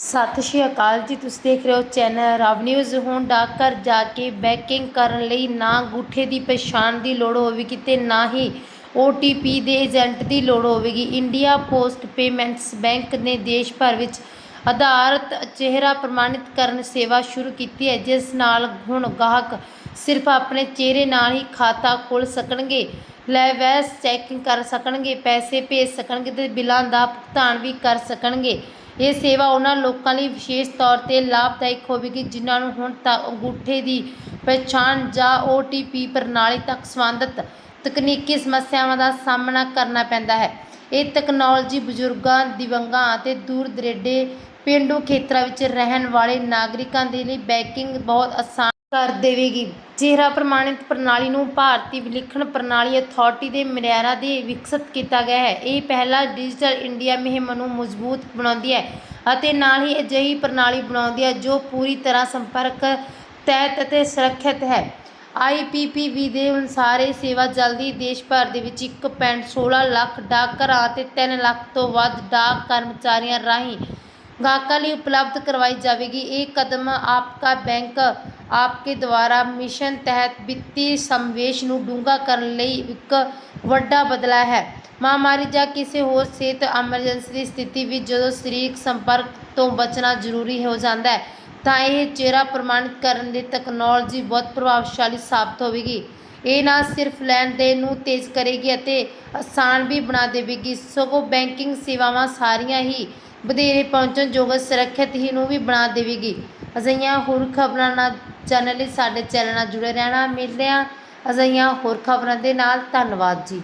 ਸਤਿ ਸ਼੍ਰੀ ਅਕਾਲ ਜੀ, ਤੁਸੀਂ ਦੇਖ ਰਹੇ ਹੋ ਚੈਨਲ ਰਵ ਨਿਊਜ਼। ਹੁਣ ਡਾਕਘਰ ਜਾ ਕੇ ਬੈਂਕਿੰਗ ਕਰਨ ਲਈ ਨਾ ਅੰਗੂਠੇ ਦੀ ਪਛਾਣ ਦੀ ਲੋੜ ਹੋਵੇਗੀ ਤੇ ਨਾ ਹੀ OTP ਦੇ ਏਜੰਟ ਦੀ ਲੋੜ ਹੋਵੇਗੀ। ਇੰਡੀਆ ਪੋਸਟ ਪੇਮੈਂਟਸ ਬੈਂਕ ਨੇ ਦੇਸ਼ ਭਰ ਵਿੱਚ ਆਧਾਰਿਤ ਚਿਹਰਾ ਪ੍ਰਮਾਣਿਤ ਕਰਨ ਸੇਵਾ ਸ਼ੁਰੂ ਕੀਤੀ ਹੈ, ਜਿਸ ਨਾਲ ਹੁਣ ਗਾਹਕ ਸਿਰਫ ਆਪਣੇ ਚਿਹਰੇ ਨਾਲ ਹੀ ਖਾਤਾ ਖੋਲ੍ਹ ਸਕਣਗੇ, ਲੈਵੈਸ ਚੈਕਿੰਗ ਕਰ ਸਕਣਗੇ, ਪੈਸੇ ਭੇਜ ਸਕਣਗੇ ਤੇ ਬਿੱਲਾਂ ਦਾ ਭੁਗਤਾਨ ਵੀ ਕਰ ਸਕਣਗੇ। ਇਹ ਸੇਵਾ ਉਹਨਾਂ ਲੋਕਾਂ ਲਈ ਵਿਸ਼ੇਸ਼ ਤੌਰ ਤੇ ਲਾਭਦਾਇਕ ਹੋਵੇਗੀ, ਜਿਨ੍ਹਾਂ ਨੂੰ ਹੁਣ ਤੱਕ ਅੰਗੂਠੇ ਦੀ ਪਛਾਣ ਜਾਂ OTP ਪ੍ਰਣਾਲੀ ਤੱਕ ਸੰਬੰਧਿਤ ਤਕਨੀਕੀ ਸਮੱਸਿਆਵਾਂ ਦਾ ਸਾਹਮਣਾ ਕਰਨਾ ਪੈਂਦਾ ਹੈ। ਇਹ ਤਕਨਾਲੋਜੀ ਬਜ਼ੁਰਗਾਂ, ਦਿਵੰਗਾਂ ਅਤੇ ਦੂਰ ਦਰੇਡੇ ਪੇਂਡੂ ਖੇਤਰਾਂ ਵਿੱਚ ਰਹਿਣ ਵਾਲੇ ਨਾਗਰਿਕਾਂ ਦੇ ਲਈ ਬੈਂਕਿੰਗ ਬਹੁਤ ਆਸਾਨ ਕਰ ਦੇਵੇਗੀ। ਚਿਹਰਾ ਪ੍ਰਮਾਣਿਤ ਪ੍ਰਣਾਲੀ ਨੂੰ ਭਾਰਤੀ ਵਿਲੱਖਣ ਪ੍ਰਣਾਲੀ ਅਥਾਰਟੀ ਦੇ ਮਿਆਰਾਂ ਦੇ ਵਿਕਸਿਤ ਕੀਤਾ ਗਿਆ ਹੈ। ਇਹ ਪਹਿਲਾ ਡਿਜੀਟਲ ਇੰਡੀਆ ਮੁਹਿੰਮ ਨੂੰ ਮਜ਼ਬੂਤ ਬਣਾਉਂਦੀ ਹੈ ਅਤੇ ਨਾਲ ਹੀ ਅਜਿਹੀ ਪ੍ਰਣਾਲੀ ਬਣਾਉਂਦੀ ਹੈ ਜੋ ਪੂਰੀ ਤਰ੍ਹਾਂ ਸੰਪਰਕ, ਤਹਿਤ ਅਤੇ ਸੁਰੱਖਿਅਤ ਹੈ। ਆਈਪੀਪੀਬੀ ਦੇ ਅਨੁਸਾਰ ਇਹ ਸੇਵਾ ਜਲਦੀ ਦੇਸ਼ ਭਰ ਦੇ ਵਿੱਚ 1.16 ਲੱਖ ਡਾਕਘਰਾਂ ਅਤੇ ਤਿੰਨ ਲੱਖ ਤੋਂ ਵੱਧ ਡਾਕ ਕਰਮਚਾਰੀਆਂ ਰਾਹੀਂ ਗਾਹਕਾਂ ਲਈ ਉਪਲਬਧ ਕਰਵਾਈ ਜਾਵੇਗੀ। ਇਹ ਕਦਮ ਆਪਕਾ ਬੈਂਕ ਆਪਕੇ ਦੁਆਰਾ ਮਿਸ਼ਨ ਤਹਿਤ ਵਿੱਤੀ ਸਮਾਵੇਸ਼ ਨੂੰ ਡੂੰਘਾ ਕਰਨ ਲਈ ਇੱਕ ਵੱਡਾ ਬਦਲਾਅ ਹੈ। ਮਹਾਮਾਰੀ ਜਾਂ ਕਿਸੇ ਹੋਰ ਸਿਹਤ ਐਮਰਜੈਂਸੀ ਦੀ ਸਥਿਤੀ ਵਿੱਚ ਜਦੋਂ ਸਰੀਰਕ ਸੰਪਰਕ ਤੋਂ ਬਚਣਾ ਜ਼ਰੂਰੀ ਹੋ ਜਾਂਦਾ ਹੈ, ਤਾਂ ਇਹ ਚਿਹਰਾ ਪ੍ਰਮਾਣਿਤ ਕਰਨ ਦੀ ਤਕਨਾਲੋਜੀ ਬਹੁਤ ਪ੍ਰਭਾਵਸ਼ਾਲੀ ਸਾਬਤ ਹੋਵੇਗੀ। ਇਹ ਨਾ ਸਿਰਫ ਲੈਣ ਦੇਣ ਨੂੰ ਤੇਜ਼ ਕਰੇਗੀ ਅਤੇ ਆਸਾਨ ਵੀ ਬਣਾ ਦੇਵੇਗੀ। ਸਗੋਂ ਬੈਂਕਿੰਗ ਸੇਵਾਵਾਂ ਸਾਰੀਆਂ ਹੀ ਵਧੇਰੇ ਪਹੁੰਚਣਯੋਗ ਸੁਰੱਖਿਅਤ ਹੀ ਨੂੰ ਵੀ ਬਣਾ ਦੇਵੇਗੀ। ਅਜਿਹੀਆਂ ਹੋਰ ਖਬਰਾਂ ਨਾਲ ਚੈਨਲ ਲਈ ਸਾਡੇ ਚੈਨਲ ਨਾਲ ਜੁੜੇ ਰਹਿਣਾ, ਮਿਲਦੇ ਹਾਂ। ਅਜਿਹੀਆਂ ਹੋਰ ਖਬਰਾਂ ਦੇ ਨਾਲ, ਧੰਨਵਾਦ ਜੀ।